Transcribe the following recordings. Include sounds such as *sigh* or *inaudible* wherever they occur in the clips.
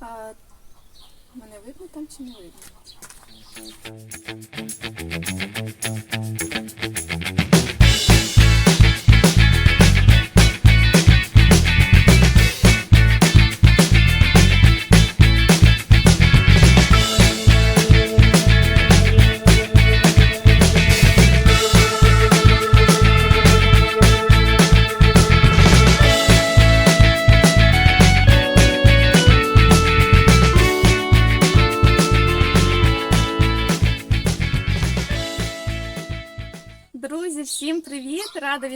А, мене видно там чи не видно?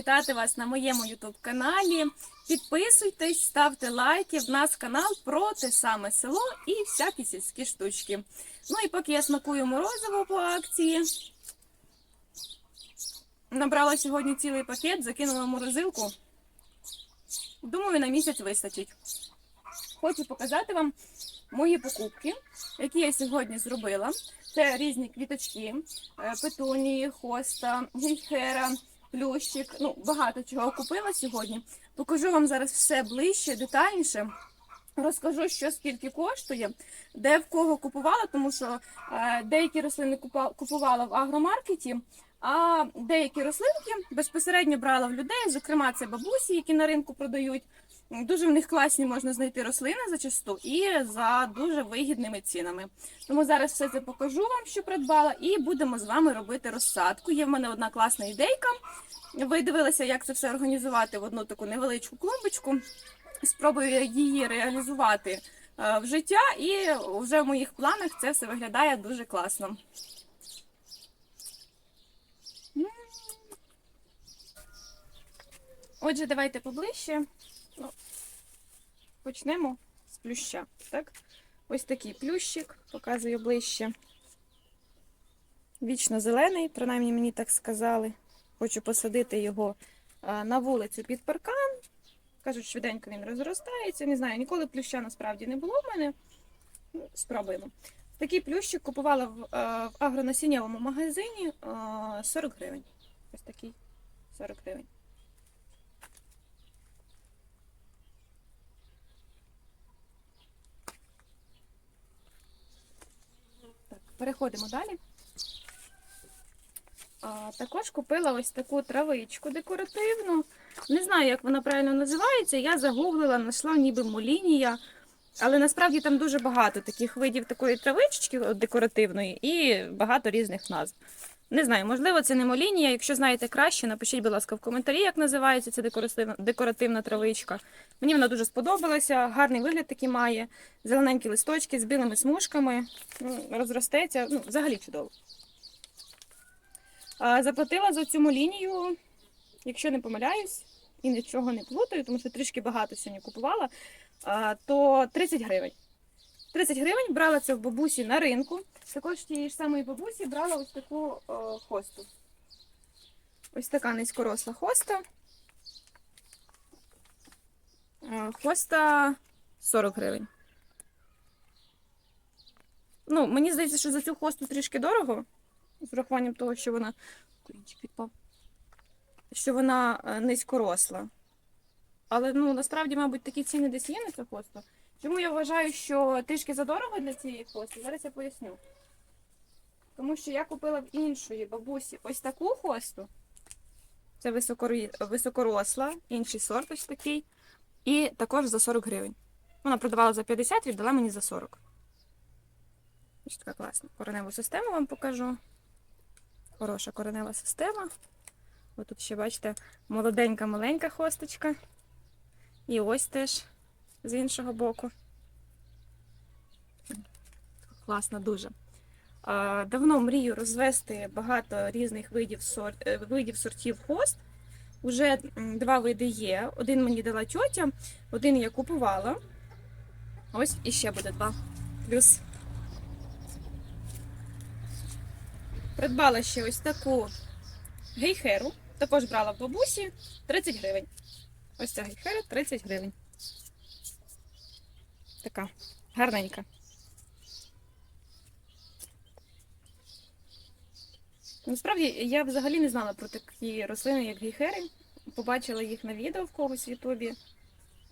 Вітати вас на моєму ютуб каналі. Підписуйтесь, ставте лайки. В нас канал про те саме село і всякі сільські штучки. Ну і поки я смакую морозиво по акції. Набрала сьогодні цілий пакет, закинула морозилку. Думаю, на місяць вистачить. Хочу показати вам мої покупки, які я сьогодні зробила. Це різні квіточки, е, петунії, хоста, гейхера, плющик. Ну, багато чого купила сьогодні. Покажу вам зараз все ближче, детальніше. Розкажу, що скільки коштує, де в кого купувала, тому що е, деякі рослини купувала в агромаркеті, а деякі рослинки безпосередньо брала в людей. Зокрема, це бабусі, які на ринку продають. Дуже в них класні можна знайти рослини зачасту і за дуже вигідними цінами. Тому зараз все це покажу вам, що придбала, і будемо з вами робити розсадку. Є в мене одна класна ідейка. Ви дивилися, як це все організувати в одну таку невеличку клумбочку. Спробую її реалізувати е, в життя, і вже в моїх планах це все виглядає дуже класно. Отже, давайте поближче. Почнемо з плюща. Так? Ось такий плющик, показую ближче. Вічно зелений, принаймні мені так сказали. Хочу посадити його на вулицю під паркан. Кажуть, швиденько він розростається. Не знаю, ніколи плюща насправді не було в мене. Ну, Спробуємо. Такий плющик купувала в, в агронасіннєвому магазині 40 гривень. Ось такий 40 гривень. Переходимо далі. А, також купила ось таку травичку декоративну. Не знаю, як вона правильно називається. Я загуглила, знайшла ніби молінія. Але насправді там дуже багато таких видів такої травички декоративної і багато різних назв. Не знаю, можливо, це не молінія. Якщо знаєте краще, напишіть, будь ласка, в коментарі, як називається ця декоративна, декоративна травичка. Мені вона дуже сподобалася, гарний вигляд такий має, зелененькі листочки з білими смужками, розростеться, ну, взагалі чудово. А, Заплатила за цю молінію, якщо не помиляюсь, і нічого не плутаю, тому що трішки багато сьогодні купувала, то 30 гривень. 30 гривень брала це в бабусі на ринку. Також тієї ж самої бабусі брала ось таку о, хосту. Ось така низькоросла хоста. Хоста 40 гривень. Ну, мені здається, що за цю хосту трішки дорого, з урахуванням того, що вона. Що вона е, низькоросла. Але ну, насправді, мабуть, такі ціни десь є на цю хосту. Чому я вважаю, що трішки задорого для цієї хости? Зараз я поясню. Тому що я купила в іншої бабусі ось таку хосту. Це високоросла, інший сорт ось такий. І також за 40 гривень. Вона продавала за 50, віддала мені за 40. Ось така класна. Кореневу систему вам покажу. Хороша коренева система. Ось тут ще, бачите, молоденька маленька хосточка. І ось теж з іншого боку. Класно дуже. Давно мрію розвести багато різних видів, сорт, е, видів сортів хост. Уже два види є. Один мені дала тьотя, один я купувала. Ось і ще буде два. Плюс. Придбала ще ось таку гейхеру. Також брала в бабусі 30 гривень. Ось ця гейхера 30 гривень. Така гарненька. Насправді я взагалі не знала про такі рослини, як гейхери. Побачила їх на відео в когось в Ютубі.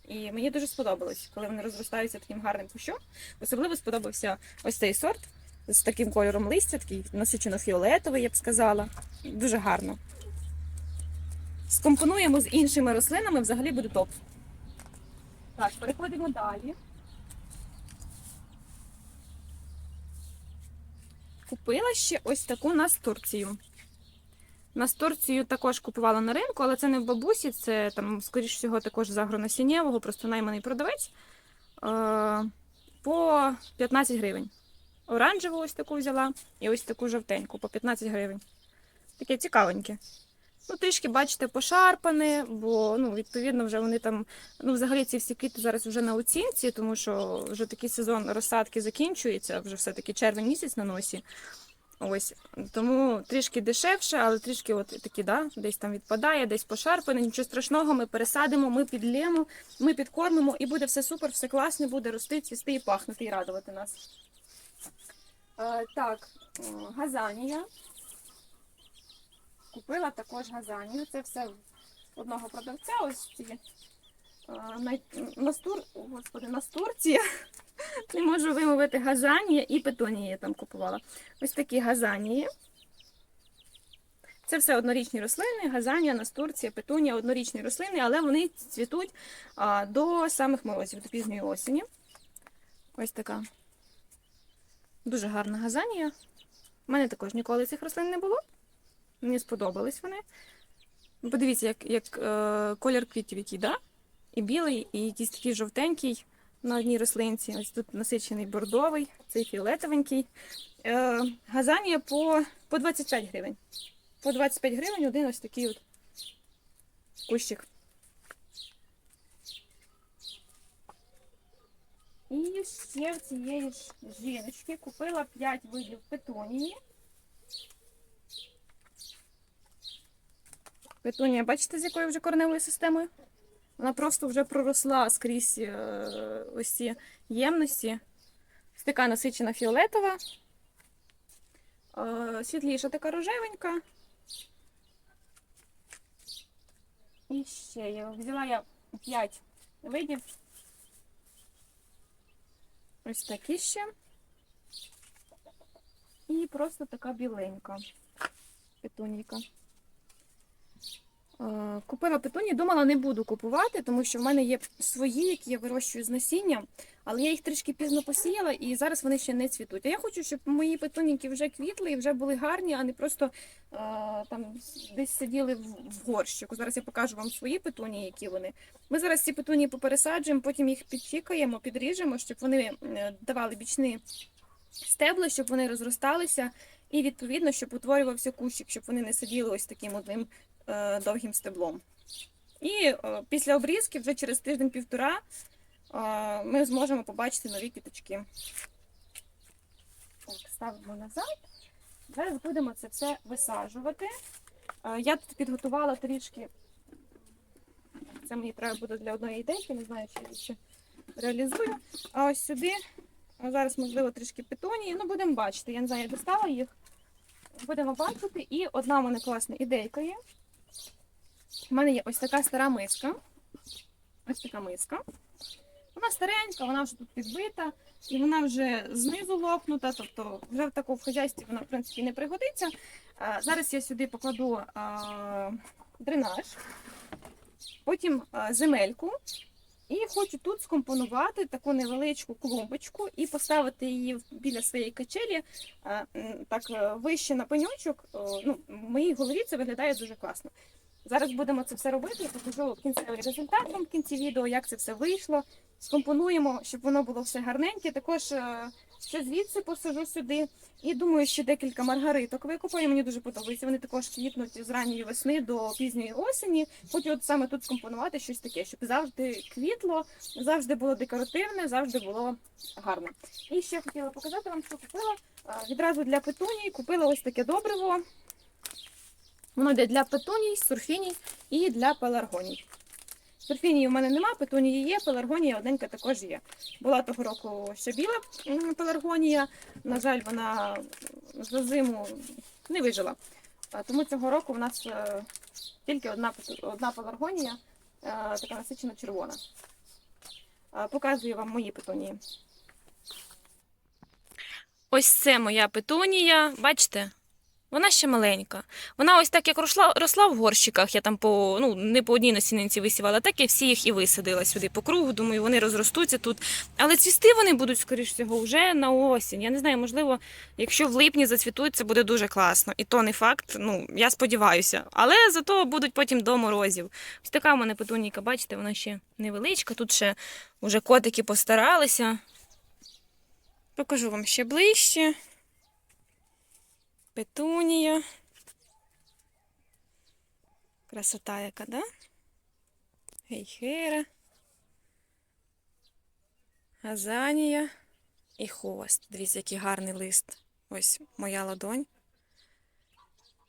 І мені дуже сподобалось, коли вони розростаються таким гарним кущом. Особливо сподобався ось цей сорт з таким кольором листя, такий насичено фіолетовий, я б сказала. Дуже гарно. Скомпонуємо з іншими рослинами, взагалі буде топ. Так, переходимо далі. Купила ще ось таку настурцію. Настурцію також купувала на ринку, але це не в бабусі, це там, скоріш всього, також з агронасіннєвого, просто найманий продавець. Е, по 15 гривень. Оранжеву ось таку взяла і ось таку жовтеньку по 15 гривень. Таке цікавеньке. Ну, трішки, бачите, пошарпане, бо ну, відповідно вже вони там. Ну, взагалі ці всі квіти зараз вже на оцінці, тому що вже такий сезон розсадки закінчується, вже все-таки червень місяць на носі. Ось тому трішки дешевше, але трішки от такі, да, десь там відпадає, десь пошарпане. Нічого страшного, ми пересадимо, ми підлємо, ми підкормимо, і буде все супер, все класно, буде рости, цвісти і пахнути, і радувати нас. Е, так, газанія. Купила також газанію. Це все одного продавця. Ось ці е, настур, господи, настурція. *laughs* Не можу вимовити газанія і петонії я там купувала. Ось такі газанії. Це все однорічні рослини, газанія, настурція, петунія, однорічні рослини, але вони цвітуть а, до самих морозів, до пізньої осені. Ось така дуже гарна газанія. У мене також ніколи цих рослин не було. Мені сподобались вони. Подивіться, як, як е, колір квітів який, да? І білий, і якийсь такий жовтенький на одній рослинці. Ось тут насичений бордовий, цей фіолетовенький. Е, газанія по, по 25 гривень. По 25 гривень один ось такий от кущик. І ще в цієї жіночки купила 5 видів петунії. Петунія, бачите, з якою вже кореневою системою? Вона просто вже проросла скрізь е, ось ці ємності. Ось така насичена фіолетова, е, світліша така рожевенька. І ще я взяла я 5 видів. Ось такі ще. І просто така біленька петунійка. Е, Купила петуні, думала, не буду купувати, тому що в мене є свої, які я вирощую з насіння, але я їх трішки пізно посіяла і зараз вони ще не цвітуть. А я хочу, щоб мої петуніки вже квітли і вже були гарні, а не просто е, там десь сиділи в, в горщику. Зараз я покажу вам свої петунії, які вони. Ми зараз ці петунії попересаджуємо, потім їх підчікаємо, підріжемо, щоб вони е, давали бічні стебла, щоб вони розросталися. І відповідно, щоб утворювався кущик, щоб вони не сиділи ось таким одним довгим стеблом. І е, після обрізки, вже через тиждень-півтора, е, ми зможемо побачити нові квіточки. Так, ставимо назад. Зараз будемо це все висаджувати. Е, я тут підготувала трішки. Це мені треба буде для одної ідейки, не знаю, чи я ще реалізую. А ось сюди, зараз, можливо, трішки петонії. Ну, будемо бачити. Я не знаю, я достала їх. Будемо бачити. І одна в мене класна ідейка є. У мене є ось така стара миска. Ось така миска. Вона старенька, вона вже тут підбита, і вона вже знизу лопнута, тобто вже в такому хазяйстві вона, в принципі, не пригодиться. Зараз я сюди покладу дренаж, потім земельку. І хочу тут скомпонувати таку невеличку клумбочку і поставити її біля своєї качелі так е, вище на пеньочок. Ну, в моїй голові це виглядає дуже класно. Зараз будемо це все робити. Покажу кінцевий результат вам в кінці відео, як це все вийшло. Скомпонуємо, щоб воно було все гарненьке. Також ще звідси посажу сюди. І думаю, ще декілька маргариток викопаю. Мені дуже подобається. Вони також квітнуть з ранньої весни до пізньої осені. Хочу от саме тут скомпонувати щось таке, щоб завжди квітло, завжди було декоративне, завжди було гарно. І ще хотіла показати вам, що купила. Відразу для петунії купила ось таке добриво. Воно йде для петуній, сурфіній і для пеларгоній. Сурфінії у мене нема, петунії є, пеларгонія одненька також є. Була того року ще біла пеларгонія. На жаль, вона за зиму не вижила. Тому цього року у нас е, тільки одна, одна пеларгонія, е, така насичена червона. Показую вам мої петунії. Ось це моя петунія. Бачите? Вона ще маленька. Вона ось так як росла, росла в горщиках, я там по, ну, не по одній насінинці висівала, так я всі їх і висадила сюди по кругу. Думаю, вони розростуться тут. Але цвісти вони будуть, скоріш всього, вже на осінь. Я не знаю, можливо, якщо в липні зацвітуть, це буде дуже класно. І то не факт, ну, я сподіваюся. Але зато будуть потім до морозів. Ось така в мене петунійка, бачите, вона ще невеличка. Тут ще вже котики постаралися. Покажу вам ще ближче. Петунія. Красота яка, да? Гейхера. Газанія і хвост. Дивіться, який гарний лист. Ось моя ладонь.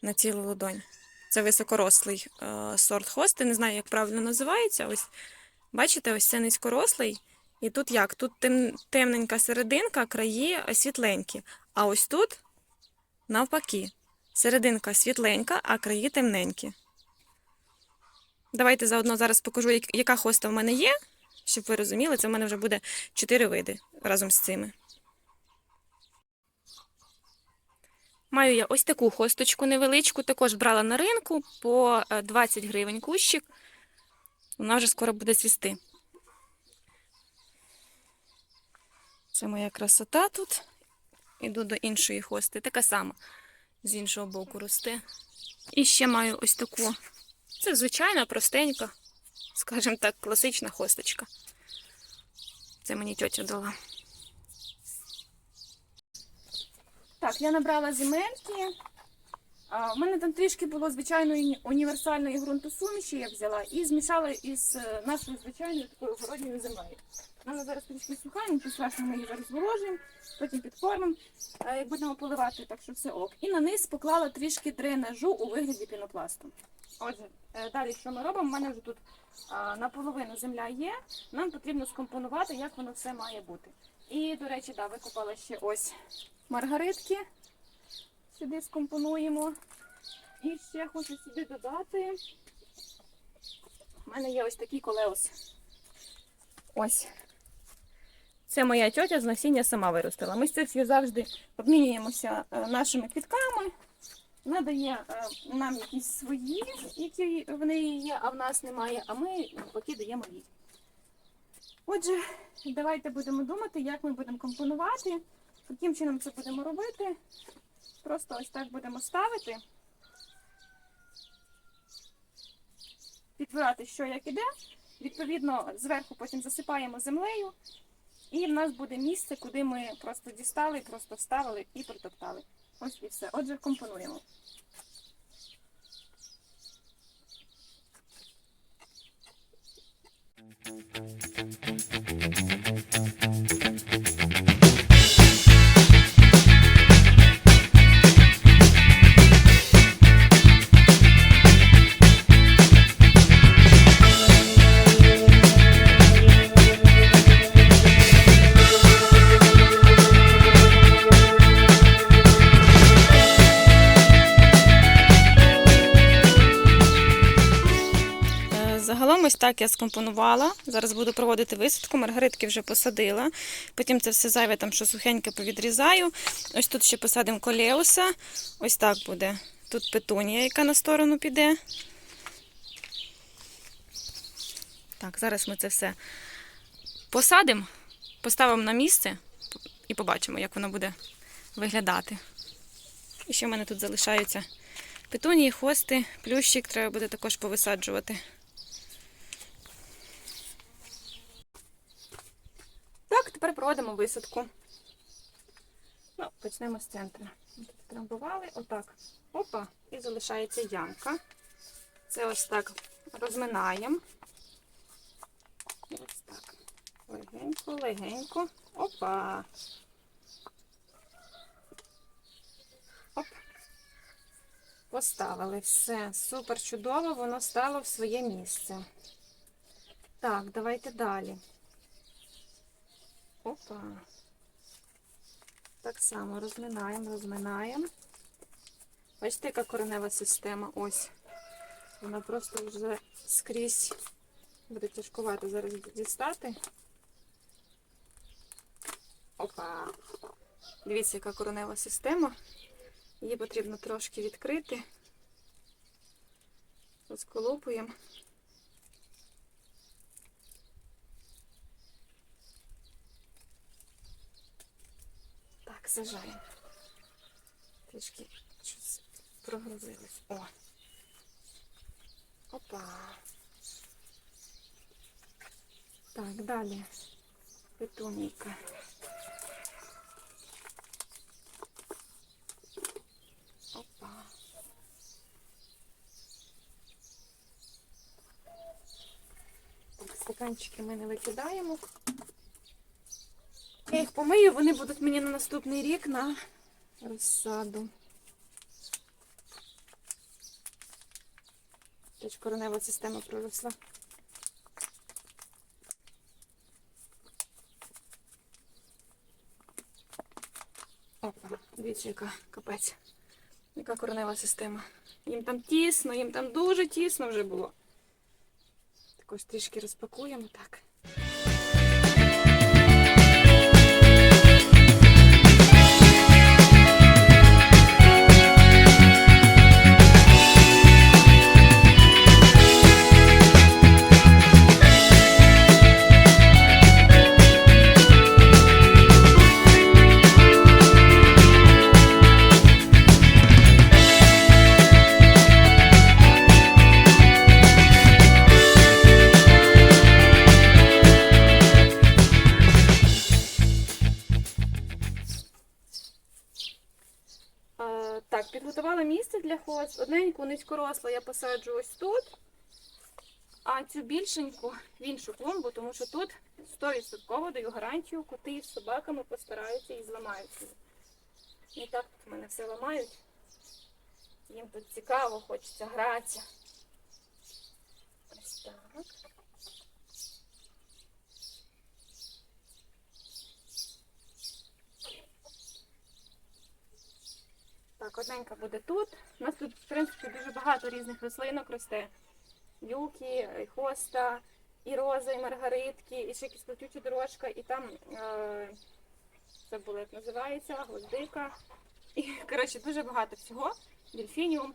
На цілу ладонь. Це високорослий е, сорт хости. Не знаю, як правильно називається. Ось, бачите, ось це низькорослий. І тут як? Тут тем, темненька серединка, краї світленькі. А ось тут навпаки. Серединка світленька, а краї темненькі. Давайте заодно зараз покажу, яка хоста в мене є, щоб ви розуміли, це в мене вже буде 4 види разом з цими. Маю я ось таку хосточку невеличку, також брала на ринку по е, 20 гривень кущик. Вона вже скоро буде цвісти. Це моя красота тут. Іду до іншої хости. Така сама з іншого боку росте. І ще маю ось таку. Це звичайна, простенька, скажімо так, класична хосточка. Це мені тьотя дала. Так, я набрала земельки. У мене там трішки було звичайної універсальної ґрунтосуміші, я взяла, і змішала із е, нашою звичайною такою городньою землею. Вона зараз трішки суха, нічого ми її зараз зволожуємо, потім підкормимо, е, як будемо поливати, так що все ок. І на низ поклала трішки дренажу у вигляді пінопласту. Отже, е, далі що ми робимо? У мене вже тут наполовину земля є. Нам потрібно скомпонувати, як воно все має бути. І, до речі, да, викопала ще ось маргаритки. Сюди скомпонуємо. І ще хочу сюди додати. У мене є ось такий колеус. Ось. Це моя тьотя з насіння сама виростила. Ми з тьотю завжди обмінюємося е, нашими квітками. Вона дає е, нам якісь свої, які в неї є, а в нас немає, а ми поки даємо їй. Отже, давайте будемо думати, як ми будемо компонувати, яким чином це будемо робити. Просто ось так будемо ставити. Підбирати, що як іде. Відповідно, зверху потім засипаємо землею. І в нас буде місце, куди ми просто дістали, просто вставили і протоптали. Ось і все. Отже, компонуємо. Е, я скомпонувала. Зараз буду проводити висадку. Маргаритки вже посадила. Потім це все зайве, там що сухеньке повідрізаю. Ось тут ще посадимо колеуса. Ось так буде. Тут петунія, яка на сторону піде. Так, зараз ми це все посадимо, поставимо на місце і побачимо, як воно буде виглядати. І ще в мене тут залишаються петунії, хвости, плющик треба буде також повисаджувати. Так, тепер проводимо висадку. Ну, почнемо з центру. Трамбували, отак. Опа, і залишається ямка. Це ось так розминаємо. Ось так. Легенько, легенько. Опа. Оп. Поставили все. Супер чудово, воно стало в своє місце. Так, давайте далі. Опа. Так само розминаємо, розминаємо. Бачите, яка коренева система. Ось. Вона просто вже скрізь буде тяжкувати зараз дістати. Опа. Дивіться, яка коренева система. Її потрібно трошки відкрити. Розколопуємо. Так, сажаємо. Трішки щось прогрузилось. О. Опа. Так, далі. Петунійка. Опа. Так, стаканчики ми не викидаємо. Я їх помию, вони будуть мені на наступний рік на розсаду. Теж коренева система проросла. Опа, дивіться, яка капець. Яка коренева система. Їм там тісно, їм там дуже тісно вже було. Також трішки розпакуємо так. Хост. Одненьку низькорослу я посаджу ось тут, а цю більшеньку в іншу клумбу, тому що тут 100% даю гарантію, коти з собаками постараються і зламають її. І так тут в мене все ламають. Їм тут цікаво, хочеться гратися. Ось так. Так, одненька буде тут. У нас тут, в принципі, дуже багато різних рослинок росте. Юки, і хоста, і роза, і маргаритки, і ще якась плетюча дорожка, і там е, забула, як називається, гвоздика. І, коротше, дуже багато всього. Дельфініум.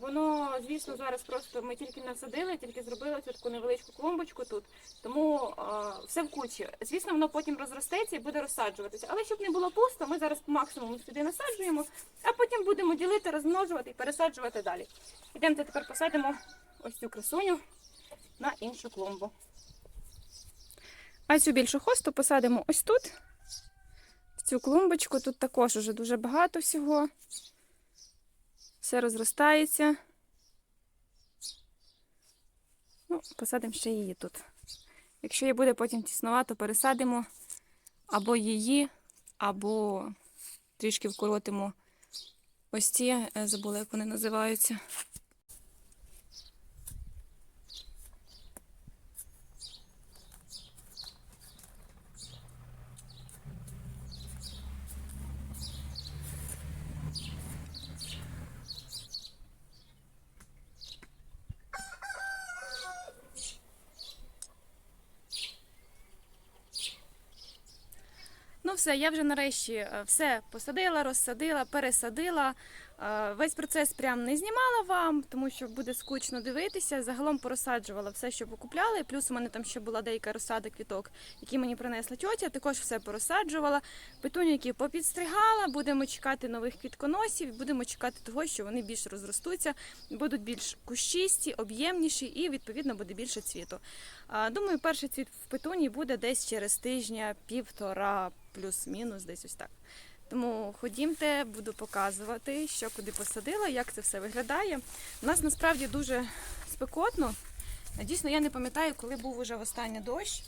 Воно, звісно, зараз просто ми тільки насадили, тільки зробили цю таку невеличку клумбочку тут. Тому е, все в кучі. Звісно, воно потім розростеться і буде розсаджуватися. Але щоб не було пусто, ми зараз по максимуму сюди насаджуємо, а потім будемо ділити, розмножувати і пересаджувати далі. Ідемте тепер посадимо ось цю красуню на іншу клумбу. А цю більшу хосту посадимо ось тут, в цю клумбочку. Тут також уже дуже багато всього. Все розростається. Ну, посадимо ще її тут. Якщо їй буде потім тіснувато, пересадимо або її, або трішки вкоротимо ось ці, е, забула, як вони називаються. Все, я вже нарешті е, все посадила, розсадила, пересадила. Е, Весь процес прям не знімала вам, тому що буде скучно дивитися. Загалом порозсаджувала все, що покупляли. Плюс у мене там ще була деяка розсада квіток, які мені принесла тьотя. Також все порозсаджувала. Петуньки попідстригала. Будемо чекати нових квітконосів. Будемо чекати того, що вони більш розростуться, будуть більш кущисті, об'ємніші і відповідно буде більше цвіту. Думаю, перший цвіт в петунії буде десь через тижня, півтора, плюс-мінус, десь ось так. Тому ходімте, буду показувати, що куди посадила, як це все виглядає. У нас насправді дуже спекотно. Дійсно, я не пам'ятаю, коли був уже останній дощ.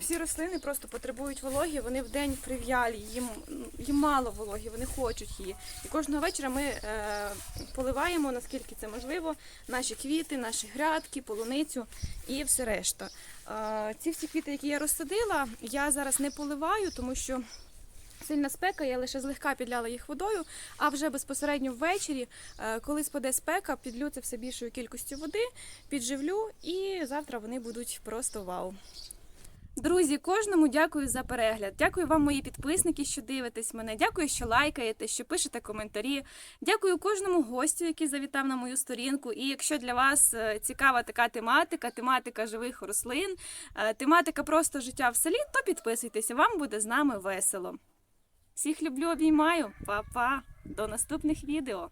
Всі рослини просто потребують вологі, вони в день прив'ялі, їм, їм мало вологі, вони хочуть її. І кожного вечора ми е, поливаємо, наскільки це можливо, наші квіти, наші грядки, полуницю і все решта. Е, ці всі квіти, які я розсадила, я зараз не поливаю, тому що сильна спека, я лише злегка підляла їх водою, а вже безпосередньо ввечері, е, коли спаде спека, підлю це все більшою кількістю води, підживлю і завтра вони будуть просто вау. Друзі, кожному дякую за перегляд. Дякую вам, мої підписники, що дивитесь мене. Дякую, що лайкаєте, що пишете коментарі. Дякую кожному гостю, який завітав на мою сторінку. І якщо для вас е, цікава така тематика, тематика живих рослин, е, тематика просто життя в селі, то підписуйтеся, вам буде з нами весело. Всіх люблю, обіймаю. Па-па! До наступних відео.